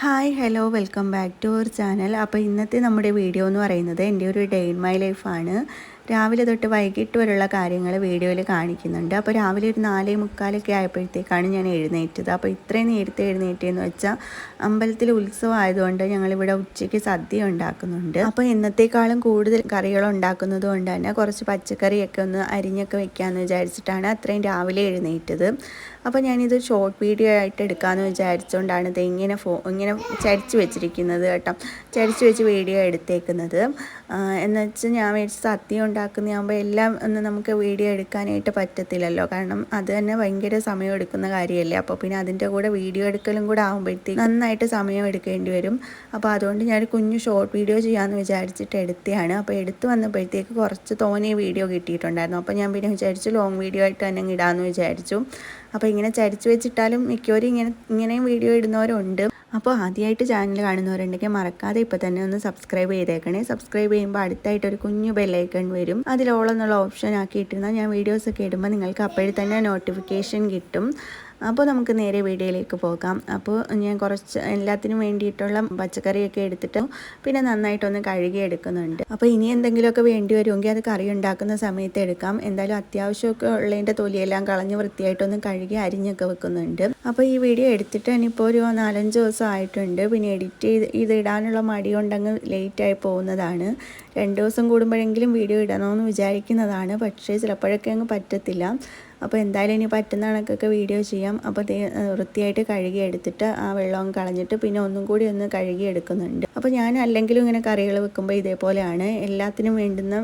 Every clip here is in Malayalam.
Hi hello welcome back to our channel. അപ്പോൾ ഇന്നത്തെ നമ്മുടെ വീഡിയോ എന്ന് പറയുന്നത് എന്റെ ഒരു ഡേ ഇൻ മൈ ലൈഫാണ്. രാവിലെ തൊട്ട് വൈകിട്ട് വരെയുള്ള കാര്യങ്ങൾ വീഡിയോയിൽ കാണിക്കുന്നുണ്ട്. അപ്പോൾ രാവിലെ ഒരു നാലേ മുക്കാലൊക്കെ ആയപ്പോഴത്തേക്കാണ് ഞാൻ എഴുന്നേറ്റത്. അപ്പോൾ ഇത്രയും നേരത്തെ എഴുന്നേറ്റെന്ന് വെച്ചാൽ അമ്പലത്തിൽ ഉത്സവം ആയതുകൊണ്ട് ഞങ്ങളിവിടെ ഉച്ചയ്ക്ക് സദ്യ ഉണ്ടാക്കുന്നുണ്ട്. അപ്പോൾ ഇന്നത്തേക്കാളും കൂടുതൽ കറികൾ ഉണ്ടാക്കുന്നത് കൊണ്ട് തന്നെ കുറച്ച് പച്ചക്കറിയൊക്കെ ഒന്ന് അരിഞ്ഞൊക്കെ വെക്കാമെന്ന് വിചാരിച്ചിട്ടാണ് അത്രയും രാവിലെ എഴുന്നേറ്റത്. അപ്പോൾ ഞാനിത് ഷോർട്ട് വീഡിയോ ആയിട്ട് എടുക്കാമെന്ന് വിചാരിച്ചുകൊണ്ടാണ് ഇത് ഇങ്ങനെ ഫോ ഇങ്ങനെ ചരിച്ച് വെച്ചിരിക്കുന്നത് കേട്ടോ. ചരിച്ച് വെച്ച് വീഡിയോ എടുത്തേക്കുന്നത്. എന്ന് വെച്ചാൽ ഞാൻ മേടിച്ച് സദ്യ ഉണ്ടാക്കുന്നതാകുമ്പോൾ എല്ലാം ഒന്ന് നമുക്ക് വീഡിയോ എടുക്കാനായിട്ട് പറ്റത്തില്ലല്ലോ. കാരണം അത് തന്നെ ഭയങ്കര സമയം എടുക്കുന്ന കാര്യമല്ലേ. അപ്പോൾ പിന്നെ അതിന്റെ കൂടെ വീഡിയോ എടുക്കലും കൂടെ ആകുമ്പോഴത്തേക്ക് നന്നായിട്ട് സമയം എടുക്കേണ്ടി വരും. അപ്പോൾ അതുകൊണ്ട് ഞാൻ കുഞ്ഞു ഷോർട്ട് വീഡിയോ ചെയ്യാമെന്ന് വിചാരിച്ചിട്ട് എടുത്തതാണ് അപ്പോൾ എടുത്തു വന്നപ്പോഴത്തേക്ക് കുറച്ച് തോനെ വീഡിയോ കിട്ടിയിട്ടുണ്ടായിരുന്നു. അപ്പോൾ ഞാൻ പിന്നെ വിചാരിച്ചു ലോങ് വീഡിയോ ആയിട്ട് തന്നെ ഇടാമെന്ന് വിചാരിച്ചു. അപ്പോൾ ഇങ്ങനെ ചരിച്ചു വെച്ചിട്ടാലും മിക്കവരും ഇങ്ങനെ ഇങ്ങനെയും വീഡിയോ ഇടുന്നവരുണ്ട്. അപ്പോൾ ആദ്യമായിട്ട് ചാനൽ കാണുന്നവരുണ്ടെങ്കിൽ മറക്കാതെ ഇപ്പോൾ തന്നെ ഒന്ന് സബ്സ്ക്രൈബ് ചെയ്തേക്കണേ. സബ്സ്ക്രൈബ് ചെയ്യുമ്പോൾ അടുത്തായിട്ട് ഒരു കുഞ്ഞു ബെല്ലൈക്കൺ വരും. എന്നുള്ള ഓപ്ഷൻ ആക്കിയിട്ടിരുന്നാൽ ഞാൻ വീഡിയോസൊക്കെ ഇടുമ്പോൾ നിങ്ങൾക്ക് അപ്പോഴത്തന്നെ നോട്ടിഫിക്കേഷൻ കിട്ടും. അപ്പോൾ നമുക്ക് നേരെ വീഡിയോയിലേക്ക് പോകാം. അപ്പോൾ ഞാൻ കുറച്ച് എല്ലാത്തിനും വേണ്ടിയിട്ടുള്ള പച്ചക്കറിയൊക്കെ എടുത്തിട്ട് പിന്നെ നന്നായിട്ടൊന്ന് കഴുകി എടുക്കുന്നുണ്ട്. അപ്പോൾ ഇനി എന്തെങ്കിലുമൊക്കെ വേണ്ടി വരുമെങ്കിൽ അത് കറി ഉണ്ടാക്കുന്ന സമയത്ത് എടുക്കാം. എന്തായാലും അത്യാവശ്യമൊക്കെ ഉള്ളതിന്റെ തൊലിയെല്ലാം കളഞ്ഞ് വൃത്തിയായിട്ടൊന്ന് കഴുകി അരിഞ്ഞൊക്കെ വെക്കുന്നുണ്ട്. അപ്പോൾ ഈ വീഡിയോ എടുത്തിട്ട് ഇനിയിപ്പോൾ ഒരു നാലഞ്ച് ദിവസം ആയിട്ടുണ്ട്. പിന്നെ എഡിറ്റ് ചെയ്ത് ഇത് ഇടാനുള്ള മടി കൊണ്ടങ്ങ് ലേറ്റായി പോകുന്നതാണ്. രണ്ട് ദിവസം കൂടുമ്പോഴെങ്കിലും വീഡിയോ ഇടണമെന്ന് വിചാരിക്കുന്നതാണ്. പക്ഷേ ചിലപ്പോഴൊക്കെ അങ്ങ് പറ്റത്തില്ല. അപ്പോൾ എന്തായാലും ഇനി പറ്റുന്ന കണക്കൊക്കെ വീഡിയോ ചെയ്യാം. അപ്പോൾ വൃത്തിയായിട്ട് കഴുകി എടുത്തിട്ട് ആ വെള്ളം കളഞ്ഞിട്ട് പിന്നെ ഒന്നും കൂടി ഒന്ന് കഴുകി എടുക്കുന്നുണ്ട്. അപ്പോൾ ഞാൻ അല്ലെങ്കിലും ഇങ്ങനെ കറികൾ വെക്കുമ്പോൾ ഇതേപോലെയാണ്. എല്ലാത്തിനും വേണ്ടുന്ന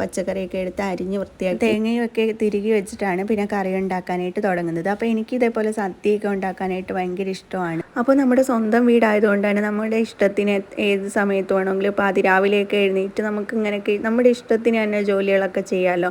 പച്ചക്കറിയൊക്കെ എടുത്ത് അരിഞ്ഞ് വൃത്തിയാക്കി തേങ്ങയൊക്കെ തിരികെ വെച്ചിട്ടാണ് പിന്നെ കറി ഉണ്ടാക്കാനായിട്ട് തുടങ്ങുന്നത്. അപ്പോൾ എനിക്ക് ഇതേപോലെ സദ്യയൊക്കെ ഉണ്ടാക്കാനായിട്ട് ഭയങ്കര ഇഷ്ടമാണ്. അപ്പോൾ നമ്മുടെ സ്വന്തം വീടായതുകൊണ്ടാണ് നമ്മുടെ ഇഷ്ടത്തിന് ഏത് സമയത്ത് വേണമെങ്കിലും ഇപ്പോൾ അതിരാവിലെയൊക്കെ എഴുന്നേറ്റ് നമുക്ക് ഇങ്ങനെയൊക്കെ നമ്മുടെ ഇഷ്ടത്തിന് തന്നെ ജോലികളൊക്കെ ചെയ്യാമല്ലോ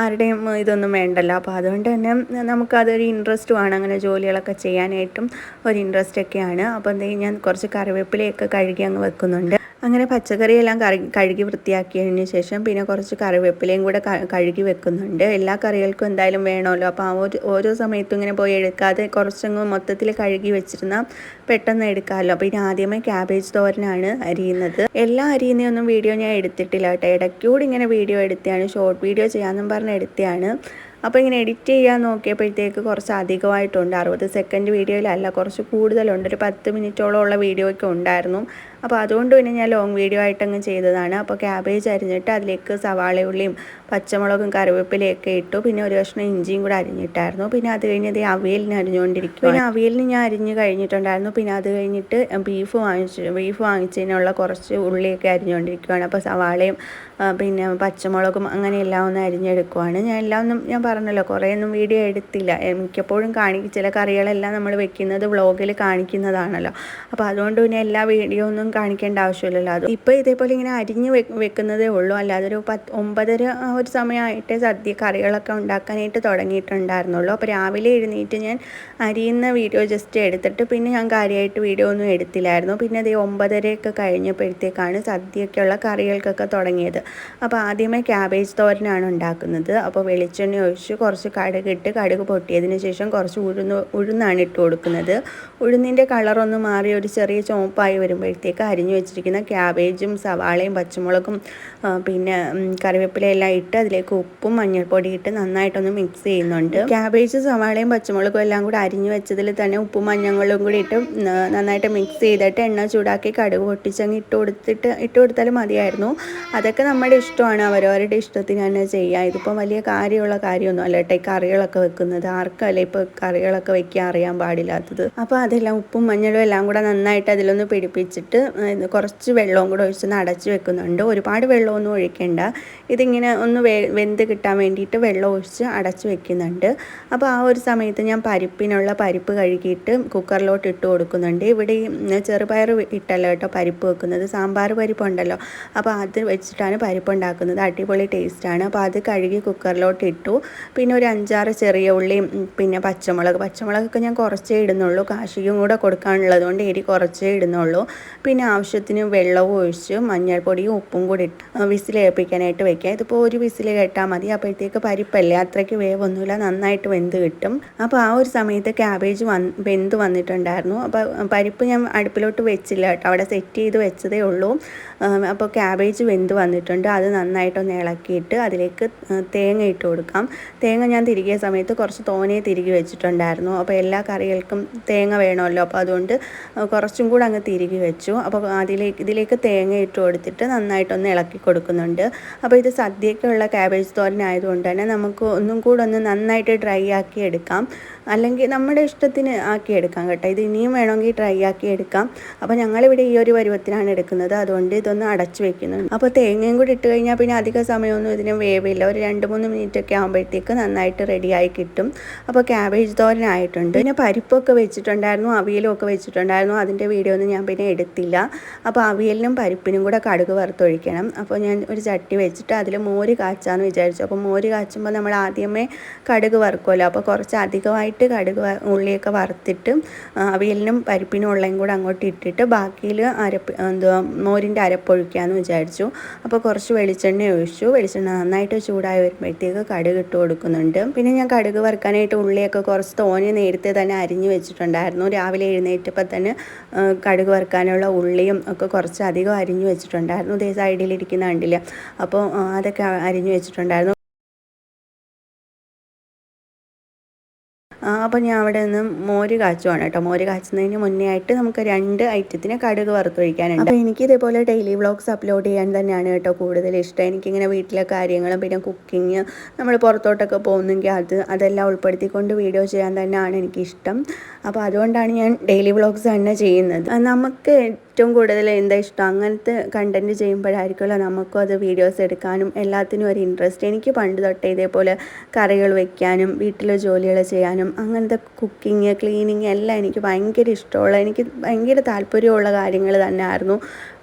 ആരുടെയും ഇതൊന്നും വേണ്ടല്ലോ. അപ്പോൾ അതുകൊണ്ട് തന്നെ നമുക്കതൊരു ഇൻട്രസ്റ്റുമാണ് അങ്ങനെ ജോലികളൊക്കെ ചെയ്യാനായിട്ടും ഒരു ഇൻട്രസ്റ്റ് ഒക്കെയാണ്. അപ്പോൾ എന്തെങ്കിലും ഞാൻ കുറച്ച് കറിവേപ്പിലയൊക്കെ കഴുകി അങ്ങ് വെക്കുന്നുണ്ട്. അങ്ങനെ പച്ചക്കറിയെല്ലാം കറി കഴുകി വൃത്തിയാക്കിയതിന് ശേഷം പിന്നെ കുറച്ച് കറിവേപ്പിലയും കൂടെ കഴുകി വെക്കുന്നുണ്ട്. എല്ലാ കറികൾക്കും എന്തായാലും വേണമല്ലോ. അപ്പോൾ ആ ഒരു ഓരോ സമയത്തും ഇങ്ങനെ പോയി എടുക്കാതെ കുറച്ചങ്ങ് മൊത്തത്തിൽ കഴുകി വെച്ചിരുന്നാൽ പെട്ടെന്ന് എടുക്കാമല്ലോ. അപ്പോൾ ഇനി ആദ്യമേ ക്യാബേജ് തോരനാണ് അരിയുന്നത്. എല്ലാ അരിയുന്നതൊന്നും വീഡിയോ ഞാൻ എടുത്തിട്ടില്ല കേട്ടോ. ഇടയ്ക്കൂടി ഇങ്ങനെ വീഡിയോ എടുത്തതാണ്. ഷോർട്ട് വീഡിയോ ചെയ്യാമെന്നും പറഞ്ഞ് എടുത്തതാണ്. അപ്പോൾ ഇങ്ങനെ എഡിറ്റ് ചെയ്യാൻ നോക്കിയപ്പോഴത്തേക്ക് കുറച്ച് അധികമായിട്ടുണ്ട്. അറുപത് സെക്കൻഡ് വീഡിയോയിലല്ല കുറച്ച് കൂടുതലുണ്ട്. ഒരു പത്ത് മിനിറ്റോളം ഉള്ള വീഡിയോ ഒക്കെ ഉണ്ടായിരുന്നു. അപ്പോൾ അതുകൊണ്ട് പിന്നെ ഞാൻ ലോങ് വീഡിയോ ആയിട്ടങ്ങ് ചെയ്തതാണ്. അപ്പോൾ ക്യാബേജ് അരിഞ്ഞിട്ട് അതിലേക്ക് സവാളയുള്ളിയും പച്ചമുളകും കറിവേപ്പിലയൊക്കെ ഇട്ടു. പിന്നെ ഒരു കഷ്ണം ഇഞ്ചിയും കൂടെ അരിഞ്ഞിട്ടായിരുന്നു. പിന്നെ അത് കഴിഞ്ഞത് അവിയലിന് അരിഞ്ഞുകൊണ്ടിരിക്കും പിന്നെ അവിയലിന് ഞാൻ അരിഞ്ഞ് കഴിഞ്ഞിട്ടുണ്ടായിരുന്നു. പിന്നെ അത് കഴിഞ്ഞിട്ട് ബീഫ് വാങ്ങിച്ചു ബീഫ് വാങ്ങിച്ചതിനുള്ള കുറച്ച് ഉള്ളിയൊക്കെ അരിഞ്ഞുകൊണ്ടിരിക്കുകയാണ് അപ്പോൾ സവാളയും പിന്നെ പച്ചമുളകും അങ്ങനെ എല്ലാം ഒന്ന് അരിഞ്ഞെടുക്കുവാണ്. ഞാൻ എല്ലാം ഒന്നും ഞാൻ പറഞ്ഞല്ലോ കുറേയൊന്നും വീഡിയോ എടുത്തില്ല. മിക്കപ്പോഴും കാണിക്കും ചില കറികളെല്ലാം നമ്മൾ വെക്കുന്നത് വ്ളോഗിൽ കാണിക്കുന്നതാണല്ലോ. അപ്പോൾ അതുകൊണ്ട് പിന്നെ എല്ലാ വീഡിയോ ഒന്നും കാണിക്കേണ്ട ആവശ്യമില്ലല്ലോ. അത് ഇപ്പോൾ ഇതേപോലെ ഇങ്ങനെ അരിഞ്ഞ് വെക്കുന്നതേ ഉള്ളൂ. അല്ലാതെ ഒരു പത്ത് ഒമ്പതര ഒരു സമയമായിട്ട് സദ്യ കറികളൊക്കെ ഉണ്ടാക്കാനായിട്ട് തുടങ്ങിയിട്ടുണ്ടായിരുന്നുള്ളൂ. അപ്പോൾ രാവിലെ എഴുന്നേറ്റ് ഞാൻ അരിയുന്ന വീഡിയോ ജസ്റ്റ് എടുത്തിട്ട് പിന്നെ ഞാൻ കാര്യമായിട്ട് വീഡിയോ ഒന്നും എടുത്തില്ലായിരുന്നു. പിന്നെ അതേ ഒമ്പതരയൊക്കെ കഴിഞ്ഞപ്പോഴത്തേക്കാണ് സദ്യയൊക്കെയുള്ള കറികൾക്കൊക്കെ തുടങ്ങിയത്. അപ്പോൾ ആദ്യമേ ക്യാബേജ് തോരനാണ് ഉണ്ടാക്കുന്നത്. അപ്പോൾ വെളിച്ചെണ്ണ ഒഴിച്ച് കുറച്ച് കടുകിട്ട് കടുക് പൊട്ടിയതിന് ശേഷം കുറച്ച് ഉഴുന്ന് ഉഴുന്നാണ് ഇട്ട് കൊടുക്കുന്നത്. ഉഴുന്നിന്റെ കളറൊന്ന് മാറി ഒരു ചെറിയ ചുവപ്പായി വരുമ്പോഴത്തേക്ക് അരിഞ്ഞു വെച്ചിരിക്കുന്ന ക്യാബേജും സവാളയും പച്ചമുളകും പിന്നെ കറിവേപ്പിലയെല്ലാം ഇട്ട് അതിലേക്ക് ഉപ്പും മഞ്ഞൾപ്പൊടി ഇട്ട് നന്നായിട്ടൊന്ന് മിക്സ് ചെയ്യുന്നുണ്ട്. ക്യാബേജ് സവാളയും പച്ചമുളകും എല്ലാം കൂടി അരിഞ്ഞു വെച്ചതിൽ തന്നെ ഉപ്പും മഞ്ഞളും കൂടി ഇട്ട് നന്നായിട്ട് മിക്സ് ചെയ്തിട്ട് എണ്ണ ചൂടാക്കി കടുക് പൊട്ടിച്ചങ്ങ് ഇട്ട് കൊടുത്തിട്ട് ഇട്ട് കൊടുത്താലും മതിയായിരുന്നു. അതൊക്കെ നമ്മുടെ ഇഷ്ടമാണ്. അവരവരുടെ ഇഷ്ടത്തിന് തന്നെ ചെയ്യുക ഇതിപ്പോൾ വലിയ കാര്യമുള്ള കാര്യമൊന്നും അല്ല കേട്ടോ. കറികളൊക്കെ വെക്കുന്നത്. ആർക്കല്ല ഇപ്പോൾ കറികളൊക്കെ വെക്കാൻ അറിയാൻ പാടില്ലാത്തത്? അപ്പോൾ അതെല്ലാം ഉപ്പും മഞ്ഞളും എല്ലാം കൂടെ നന്നായിട്ട് അതിലൊന്ന് പിടിപ്പിച്ചിട്ട് കുറച്ച് വെള്ളവും കൂടെ ഒഴിച്ച് അടച്ച് വെക്കുന്നുണ്ട്. ഒരുപാട് വെള്ളമൊന്നും ഒഴിക്കേണ്ട. ഇതിങ്ങനെ ഒന്ന് വെന്ത് കിട്ടാൻ വേണ്ടിയിട്ട് വെള്ളം ഒഴിച്ച് അടച്ച് വെക്കുന്നുണ്ട്. അപ്പോൾ ആ ഒരു സമയത്ത് ഞാൻ പരിപ്പിനുള്ള പരിപ്പ് കഴുകിയിട്ട് കുക്കറിലോട്ട് ഇട്ട് കൊടുക്കുന്നുണ്ട്. ഇവിടെ ഈ ചെറുപയർ ഇട്ടല്ലോ കേട്ടോ പരിപ്പ് വെക്കുന്നത്. സാമ്പാർ പരിപ്പുണ്ടല്ലോ അപ്പോൾ അത് വെച്ചിട്ടാണ് പരിപ്പ് ഉണ്ടാക്കുന്നത്. അടിപൊളി ടേസ്റ്റാണ് അപ്പോൾ അത് കഴുകി കുക്കറിലോട്ട് ഇട്ടു. പിന്നെ ഒരു അഞ്ചാറ് ചെറിയ ഉള്ളിയും പിന്നെ പച്ചമുളക്. പച്ചമുളകൊക്കെ ഞാൻ കുറച്ചേ ഇടുന്നുള്ളൂ. കാശിക്കും കൂടെ കൊടുക്കാനുള്ളതുകൊണ്ട് എരി കുറച്ചേ ഇടുന്നുള്ളൂ. പിന്നെ ആവശ്യത്തിന് വെള്ളവും ഒഴിച്ച് മഞ്ഞൾപ്പൊടിയും ഉപ്പും കൂടി ഇട്ട് വിസിലേൽപ്പിക്കാനായിട്ട് വെക്കുക. ഇതിപ്പോൾ ഒരു വിസിൽ കേട്ടാൽ മതി. അപ്പോഴത്തേക്ക് പരിപ്പല്ലേ? അത്രയ്ക്ക് വേവൊന്നുമില്ല. നന്നായിട്ട് വെന്ത് കിട്ടും. അപ്പോൾ ആ ഒരു സമയത്ത് ക്യാബേജ് വന്ന് വെന്ത് വന്നിട്ടുണ്ടായിരുന്നു. അപ്പോൾ പരിപ്പ് ഞാൻ അടുപ്പിലോട്ട് വെച്ചില്ല കേട്ടോ. അവിടെ സെറ്റ് ചെയ്ത് വെച്ചതേ ഉള്ളൂ. അപ്പോൾ ക്യാബേജ് വെന്ത് വന്നിട്ടുണ്ട്. അത് നന്നായിട്ടൊന്ന് ഇളക്കിയിട്ട് അതിലേക്ക് തേങ്ങ ഇട്ട് കൊടുക്കാം. തേങ്ങ ഞാൻ തിരികിയ സമയത്ത് കുറച്ച് തോനെ തിരികെ വെച്ചിട്ടുണ്ടായിരുന്നു. അപ്പോൾ എല്ലാ കറികൾക്കും തേങ്ങ വേണമല്ലോ. അപ്പോൾ അതുകൊണ്ട് കുറച്ചും കൂടെ അങ്ങ് തിരികെ വെച്ചു. അപ്പോൾ അതിലേക്ക് ഇതിലേക്ക് തേങ്ങ ഇട്ട് കൊടുത്തിട്ട് നന്നായിട്ടൊന്ന് ഇളക്കി കൊടുക്കുന്നുണ്ട്. അപ്പോൾ ഇത് സദ്യയ്ക്കുള്ള ക്യാബേജ് തോരൻ ആയതുകൊണ്ട് തന്നെ നമുക്ക് ഒന്നും കൂടെ ഒന്ന് നന്നായിട്ട് ഡ്രൈ ആക്കി എടുക്കാം. അല്ലെങ്കിൽ നമ്മുടെ ഇഷ്ടത്തിന് ആക്കി എടുക്കാം കേട്ടോ. ഇത് ഇനിയും വേണമെങ്കിൽ ഡ്രൈ ആക്കി എടുക്കാം. അപ്പോൾ ഞങ്ങളിവിടെ ഈ ഒരു പരുവത്തിനാണ് എടുക്കുന്നത്. അതുകൊണ്ട് ഇതൊന്ന് അടച്ചു വെക്കുന്നുണ്ട്. അപ്പോൾ തേങ്ങയും കൂടി ഇട്ട് കഴിഞ്ഞാൽ പിന്നെ അധിക സമയമൊന്നും ഇതിന് വേവില്ല. ഒരു രണ്ട് മൂന്ന് മിനിറ്റ് ഒക്കെ ആകുമ്പോഴത്തേക്ക് നന്നായിട്ട് റെഡിയായി കിട്ടും. അപ്പോൾ ക്യാബേജ് തോരനായിട്ടുണ്ട്. പിന്നെ പരിപ്പൊക്കെ വെച്ചിട്ടുണ്ടായിരുന്നു. അവിയലും ഒക്കെ വെച്ചിട്ടുണ്ടായിരുന്നു. അതിന്റെ വീഡിയോ ഒന്നും ഞാൻ പിന്നെ എടുത്തില്ല. അപ്പോൾ അവിയലിനും പരിപ്പിനും കൂടെ കടുക് വറുത്തൊഴിക്കണം. അപ്പോൾ ഞാൻ ഒരു ചട്ടി വെച്ചിട്ട് അതിൽ മോര് കാച്ചാന്ന് വിചാരിച്ചു. അപ്പോൾ മോര് കാച്ചുമ്പോൾ നമ്മൾ ആദ്യമേ കടുക് വറുക്കുമല്ലോ അപ്പോൾ കുറച്ച് അധികമായിട്ട് കടുക് ഉള്ളിയൊക്കെ വറുത്തിട്ട് അവിയലിനും പരിപ്പിനും ഉള്ളതും കൂടെ അങ്ങോട്ട് ഇട്ടിട്ട് ബാക്കിയിൽ അരപ്പ് എന്തുവാ മോരിന്റെ അരപ്പൊഴിക്കാമെന്ന് വിചാരിച്ചു. അപ്പോൾ കുറച്ച് വെളിച്ചെണ്ണ ഒഴിച്ചു. വെളിച്ചെണ്ണ നന്നായിട്ട് ചൂടായി വരുമ്പോഴത്തേക്ക് കടുക് ഇട്ട് കൊടുക്കുന്നുണ്ട്. പിന്നെ ഞാൻ കടുക് വറുക്കാനായിട്ട് ഉള്ളിയൊക്കെ കുറച്ച് തോനെ നേരത്തെ തന്നെ അരിഞ്ഞു വെച്ചിട്ടുണ്ടായിരുന്നു. രാവിലെ എഴുന്നേറ്റപ്പോൾ തന്നെ കടുക് വറുക്കാനുള്ള ഉള്ളിയും ഒക്കെ കുറച്ച് അധികം അരിഞ്ഞു വെച്ചിട്ടുണ്ടായിരുന്നു. ഇതേ സൈഡിലിരിക്കുന്ന കണ്ടില്ല? അപ്പോൾ അതൊക്കെ അരിഞ്ഞു വെച്ചിട്ടുണ്ടായിരുന്നു. അപ്പോൾ ഞാൻ അവിടെ നിന്ന് മോര് കാച്ചുവാണ് കേട്ടോ. മോര് കാച്ചുന്നതിന് മുന്നേ ആയിട്ട് നമുക്ക് രണ്ട് ഐറ്റത്തിന് കടുക് വറുത്തൊഴിക്കാനുണ്ട്. അപ്പോൾ എനിക്ക് ഇതേപോലെ ഡെയിലി വ്ളോഗ്സ് അപ്ലോഡ് ചെയ്യാൻ തന്നെയാണ് കേട്ടോ കൂടുതൽ ഇഷ്ടം. എനിക്കിങ്ങനെ വീട്ടിലെ കാര്യങ്ങളും പിന്നെ കുക്കിങ് നമ്മൾ പുറത്തോട്ടൊക്കെ പോകുന്നെങ്കിൽ അത് അതെല്ലാം ഉൾപ്പെടുത്തിക്കൊണ്ട് വീഡിയോ ചെയ്യാൻ തന്നെയാണ് എനിക്കിഷ്ടം. അപ്പോൾ അതുകൊണ്ടാണ് ഞാൻ ഡെയിലി വ്ളോഗ്സ് തന്നെ ചെയ്യുന്നത്. നമുക്ക് ഏറ്റവും കൂടുതൽ എന്താ ഇഷ്ടം? അങ്ങനത്തെ കണ്ടന്റ് ചെയ്യുമ്പോഴായിരിക്കുമല്ലോ നമുക്കും അത് വീഡിയോസ് എടുക്കാനും എല്ലാത്തിനും ഒരു ഇൻട്രസ്റ്റ് എനിക്ക് പണ്ട് തൊട്ടേ ഇതേപോലെ കറികൾ വെക്കാനും വീട്ടിലെ ജോലികൾ ചെയ്യാനും അങ്ങനത്തെ കുക്കിങ് ക്ലീനിങ് എല്ലാം എനിക്ക് ഭയങ്കര ഇഷ്ടമുള്ള എനിക്ക് ഭയങ്കര താല്പര്യമുള്ള കാര്യങ്ങൾ തന്നെയായിരുന്നു.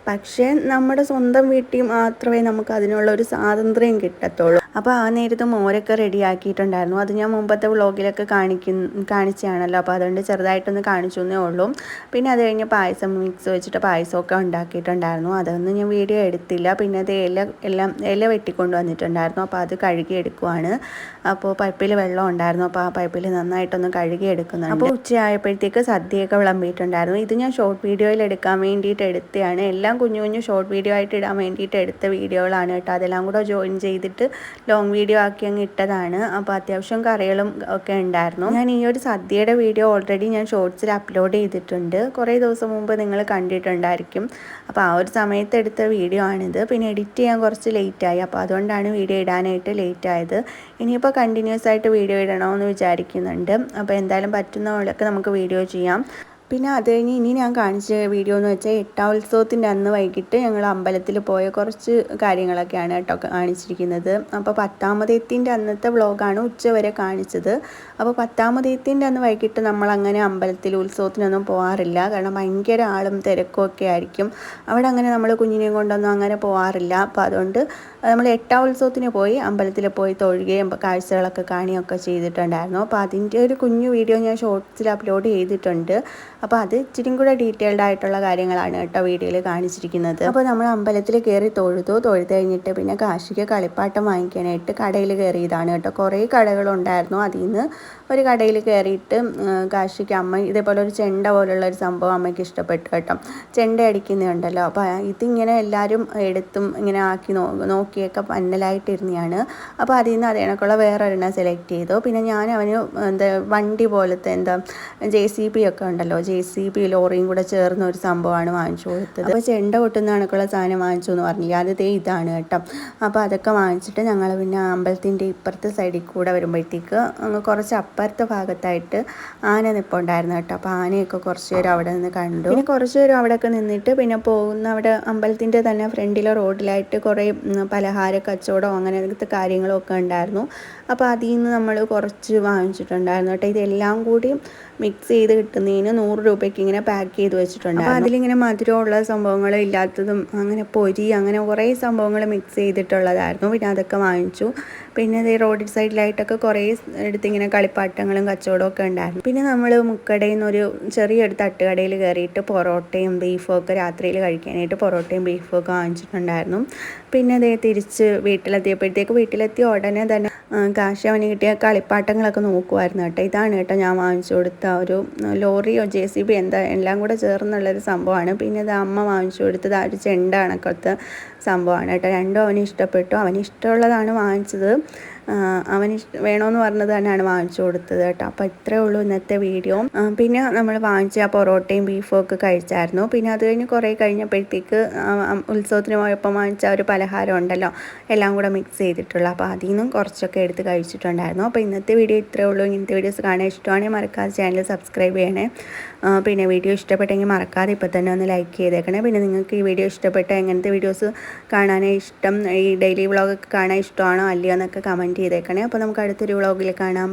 പക്ഷേ നമ്മുടെ സ്വന്തം വീട്ടിൽ മാത്രമേ നമുക്ക് അതിനുള്ള ഒരു സ്വാതന്ത്ര്യം കിട്ടത്തുള്ളൂ. അപ്പോൾ ആ നേരത്ത് മോരൊക്കെ റെഡിയാക്കിയിട്ടുണ്ടായിരുന്നു അത് ഞാൻ മുമ്പത്തെ വ്ളോഗിലൊക്കെ കാണിക്കുന്ന കാണിച്ചാണല്ലോ അപ്പോൾ അതുകൊണ്ട് ചെറുതായിട്ടൊന്ന് കാണിച്ചു എന്നേ ഉള്ളൂ. പിന്നെ അത് കഴിഞ്ഞ് പായസം മിക്സ് വെച്ചിട്ട് പായസമൊക്കെ ഉണ്ടാക്കിയിട്ടുണ്ടായിരുന്നു. അതൊന്നും ഞാൻ വീഡിയോ എടുത്തില്ല. പിന്നെ അത് ഇല എല്ലാം ഇല വെട്ടിക്കൊണ്ട് വന്നിട്ടുണ്ടായിരുന്നു. അപ്പോൾ അത് കഴുകി എടുക്കുവാണ്. അപ്പോൾ പൈപ്പിൽ വെള്ളം ഉണ്ടായിരുന്നു. അപ്പോൾ ആ പൈപ്പിൽ നന്നായിട്ടൊന്ന് കഴുകി എടുക്കുന്നുണ്ട്. അപ്പോൾ ഉച്ചയായപ്പോഴത്തേക്ക് സദ്യയൊക്കെ വിളമ്പിയിട്ടുണ്ടായിരുന്നു. ഇത് ഞാൻ ഷോർട്ട് വീഡിയോയിൽ എടുക്കാൻ വേണ്ടിയിട്ട് എടുത്തതാണ്. എല്ലാം കുഞ്ഞു കുഞ്ഞു ഷോർട്ട് വീഡിയോ ആയിട്ട് ഇടാൻ വേണ്ടിയിട്ട് എടുത്ത വീഡിയോകളാണ് കേട്ടോ. അതെല്ലാം കൂടെ ജോയിൻ ചെയ്തിട്ട് ലോങ് വീഡിയോ ആക്കി അങ്ങ് ഇട്ടതാണ്. അപ്പോൾ അത്യാവശ്യം കറികളും ഒക്കെ ഉണ്ടായിരുന്നു. ഞാൻ ഈ ഒരു സദ്യയുടെ വീഡിയോ ഓൾറെഡി ഞാൻ ഷോർട്സിൽ അപ്ലോഡ് ചെയ്തിട്ടുണ്ട്. കുറേ ദിവസം മുമ്പ് നിങ്ങൾ കണ്ടിട്ടുണ്ടായിരിക്കും. അപ്പോൾ ആ ഒരു സമയത്ത് എടുത്ത വീഡിയോ ആണിത്. പിന്നെ എഡിറ്റ് ചെയ്യാൻ കുറച്ച് ലേറ്റായി അപ്പോൾ അതുകൊണ്ടാണ് വീഡിയോ ഇടാനായിട്ട് ലേറ്റ് ആയത്. ഇനിയിപ്പോൾ കണ്ടിന്യൂസ് ആയിട്ട് വീഡിയോ ഇടണമെന്ന് വിചാരിക്കുന്നുണ്ട്. അപ്പോൾ എന്തായാലും പറ്റുന്ന പോലെയൊക്കെ നമുക്ക് വീഡിയോ ചെയ്യാം. പിന്നെ അത് കഴിഞ്ഞ് ഇനി ഞാൻ കാണിച്ച വീഡിയോ എന്ന് വെച്ചാൽ എട്ടാം ഉത്സവത്തിന്റെ അന്ന് വൈകിട്ട് ഞങ്ങൾ അമ്പലത്തിൽ പോയ കുറച്ച് കാര്യങ്ങളൊക്കെയാണ് കേട്ടോ കാണിച്ചിരിക്കുന്നത്. അപ്പോൾ പത്താമതയത്തിന്റെ അന്നത്തെ വ്ളോഗാണ് ഉച്ചവരെ കാണിച്ചത്. അപ്പോൾ പത്താമതയത്തിന്റെ അന്ന് വൈകിട്ട് നമ്മൾ അങ്ങനെ അമ്പലത്തിൽ ഉത്സവത്തിനൊന്നും പോകാറില്ല കാരണം ഭയങ്കര ആളും തിരക്കും ഒക്കെ ആയിരിക്കും. അവിടെ അങ്ങനെ നമ്മൾ കുഞ്ഞിനെയും കൊണ്ടൊന്നും അങ്ങനെ പോകാറില്ല അപ്പോൾ അതുകൊണ്ട് നമ്മൾ എട്ടാം ഉത്സവത്തിന് പോയി അമ്പലത്തിൽ പോയി തൊഴുകയും കാഴ്ചകളൊക്കെ കാണുകയൊക്കെ ചെയ്തിട്ടുണ്ടായിരുന്നു. അപ്പോൾ അതിന്റെ ഒരു കുഞ്ഞു വീഡിയോ ഞാൻ ഷോർട്സിൽ അപ്ലോഡ് ചെയ്തിട്ടുണ്ട്. അപ്പോൾ അത് ഇച്ചിരി കൂടെ ഡീറ്റെയിൽഡ് ആയിട്ടുള്ള കാര്യങ്ങളാണ് കേട്ടോ വീഡിയോയിൽ കാണിച്ചിരിക്കുന്നത്. അപ്പോൾ നമ്മൾ അമ്പലത്തിൽ കയറി തൊഴുതു. തൊഴുത് കഴിഞ്ഞിട്ട് പിന്നെ കാശിക്ക് കളിപ്പാട്ടം വാങ്ങിക്കാനായിട്ട് കടയിൽ കയറിയതാണ് കേട്ടോ. കുറേ കടകളുണ്ടായിരുന്നു അതിൽ നിന്ന് ഒരു കടയിൽ കയറിയിട്ട് കാശിക്ക് അമ്മ ഇതേപോലെ ഒരു ചെണ്ട പോലുള്ള ഒരു സംഭവം അമ്മയ്ക്ക് ഇഷ്ടപ്പെട്ടു കേട്ടോ. ചെണ്ട അടിക്കുന്നുണ്ടല്ലോ. അപ്പോൾ ഇതിങ്ങനെ എല്ലാവരും എടുത്തും ഇങ്ങനെ ആക്കി നോ നോക്കിയൊക്കെ പന്നലായിട്ടിരുന്നതാണ് അപ്പോൾ അതിൽ നിന്ന് അതേണക്കുള്ള വേറൊരെണ്ണം സെലക്ട് ചെയ്തു. പിന്നെ ഞാൻ അവന് എന്താ വണ്ടി പോലത്തെ എന്താ ജെ സി ബി ഒക്കെ ഉണ്ടല്ലോ ജെ സി ബി ലോറിയും കൂടെ ചേർന്ന ഒരു സംഭവമാണ് വാങ്ങിച്ചു കൊടുത്തത്. അപ്പോൾ ചെണ്ട കൊട്ടുന്ന കണക്കുള്ള സാധനം വാങ്ങിച്ചു എന്ന് പറഞ്ഞില്ല? അത് ഇതാണ് കേട്ടോ. അപ്പോൾ അതൊക്കെ വാങ്ങിച്ചിട്ട് ഞങ്ങൾ പിന്നെ അമ്പലത്തിന്റെ ഇപ്പുറത്തെ സൈഡിൽ കൂടെ വരുമ്പോഴത്തേക്ക് കുറച്ച് അപ്പുറത്തെ ഭാഗത്തായിട്ട് ആന നിൽപ്പുണ്ടായിരുന്നു കേട്ടോ. അപ്പോൾ ആനയൊക്കെ കുറച്ച് പേരും അവിടെ നിന്ന് കണ്ടു. പിന്നെ കുറച്ച് നേരം അവിടെയൊക്കെ നിന്നിട്ട് പിന്നെ പോകുന്ന അവിടെ അമ്പലത്തിന്റെ തന്നെ ഫ്രണ്ടിലെ റോഡിലായിട്ട് കുറേ പലഹാര കച്ചവടം അങ്ങനത്തെ കാര്യങ്ങളൊക്കെ ഉണ്ടായിരുന്നു. അപ്പോൾ അതിൽ നിന്ന് നമ്മൾ കുറച്ച് വാങ്ങിച്ചിട്ടുണ്ടായിരുന്നു കേട്ടോ. ഇതെല്ലാം കൂടി മിക്സ് ചെയ്ത് കിട്ടുന്നതിന് നൂറ് രൂപയ്ക്ക് ഇങ്ങനെ പാക്ക് ചെയ്ത് വെച്ചിട്ടുണ്ട് അപ്പോൾ അതിലിങ്ങനെ മധുരമുള്ള സംഭവങ്ങൾ ഇല്ലാത്തതും അങ്ങനെ പൊരി അങ്ങനെ കുറേ സംഭവങ്ങൾ മിക്സ് ചെയ്തിട്ടുള്ളതായിരുന്നു. പിന്നെ അതൊക്കെ വാങ്ങിച്ചു. പിന്നെ ഇതേ റോഡ് സൈഡിലായിട്ടൊക്കെ കുറേ എടുത്ത് ഇങ്ങനെ കളിപ്പാട്ടങ്ങളും കച്ചവടവും ഒക്കെ ഉണ്ടായിരുന്നു. പിന്നെ നമ്മൾ മുക്കടയിൽ നിന്നൊരു ചെറിയൊരു തട്ടുകടയിൽ കയറിയിട്ട് പൊറോട്ടയും ബീഫും ഒക്കെ രാത്രിയിൽ കഴിക്കാനായിട്ട് പൊറോട്ടയും ബീഫും ഒക്കെ വാങ്ങിച്ചിട്ടുണ്ടായിരുന്നു. പിന്നെ അതേ തിരിച്ച് വീട്ടിലെത്തിയപ്പോഴത്തേക്ക് വീട്ടിലെത്തിയ ഉടനെ തന്നെ കാശ് അവന് കിട്ടിയ കളിപ്പാട്ടങ്ങളൊക്കെ നോക്കുമായിരുന്നു കേട്ടോ. ഇതാണ് കേട്ടോ ഞാൻ വാങ്ങിച്ചു കൊടുത്ത ഒരു ലോറിയോ ജെ സി ബി എന്താ എല്ലാം കൂടെ ചേർന്നുള്ളൊരു സംഭവമാണ്. പിന്നെ ഇത് അമ്മ വാങ്ങിച്ചു കൊടുത്തത് ആ ഒരു ചെണ്ട കണക്കത്തെ സംഭവമാണ് കേട്ടോ. രണ്ടും അവന് ഇഷ്ടപ്പെട്ടു. അവന് ഇഷ്ടമുള്ളതാണ് വാങ്ങിച്ചത്. അവന് വേണമെന്ന് പറഞ്ഞത് തന്നെയാണ് വാങ്ങിച്ചു കൊടുത്തത് കേട്ടോ. അപ്പോൾ ഇത്രേ ഉള്ളൂ ഇന്നത്തെ വീഡിയോ. പിന്നെ നമ്മൾ വാങ്ങിച്ച ആ പൊറോട്ടയും ബീഫും ഒക്കെ കഴിച്ചായിരുന്നു. പിന്നെ അത് കഴിഞ്ഞ് കുറേ കഴിഞ്ഞപ്പോഴത്തേക്ക് ഉത്സവത്തിന് പോയപ്പോൾ വാങ്ങിച്ച ഒരു പലഹാരം ഉണ്ടല്ലോ എല്ലാം കൂടെ മിക്സ് ചെയ്തിട്ടുള്ള. അപ്പോൾ അതിൽ നിന്നും കുറച്ചൊക്കെ എടുത്ത് കഴിച്ചിട്ടുണ്ടായിരുന്നു. അപ്പോൾ ഇന്നത്തെ വീഡിയോ ഇത്രേ ഉള്ളൂ. ഇങ്ങനത്തെ വീഡിയോസ് കാണാൻ ഇഷ്ടമാണെങ്കിൽ മറക്കാതെ ചാനൽ സബ്സ്ക്രൈബ് ചെയ്യണേ. പിന്നെ വീഡിയോ ഇഷ്ടപ്പെട്ടെങ്കിൽ മറക്കാതെ ഇപ്പോൾ തന്നെ ഒന്ന് ലൈക്ക് ചെയ്തേക്കണേ. പിന്നെ നിങ്ങൾക്ക് ഈ വീഡിയോ ഇഷ്ടപ്പെട്ട എങ്ങനത്തെ വീഡിയോസ് കാണാനേ ഇഷ്ടം ഈ ഡെയിലി വ്ളോഗൊക്കെ കാണാൻ ഇഷ്ടമാണോ അല്ലയോ എന്നൊക്കെ കമന്റ് ചെയ്തേക്കണേ. അപ്പോൾ നമുക്ക് അടുത്തൊരു വ്ളോഗിൽ കാണാം.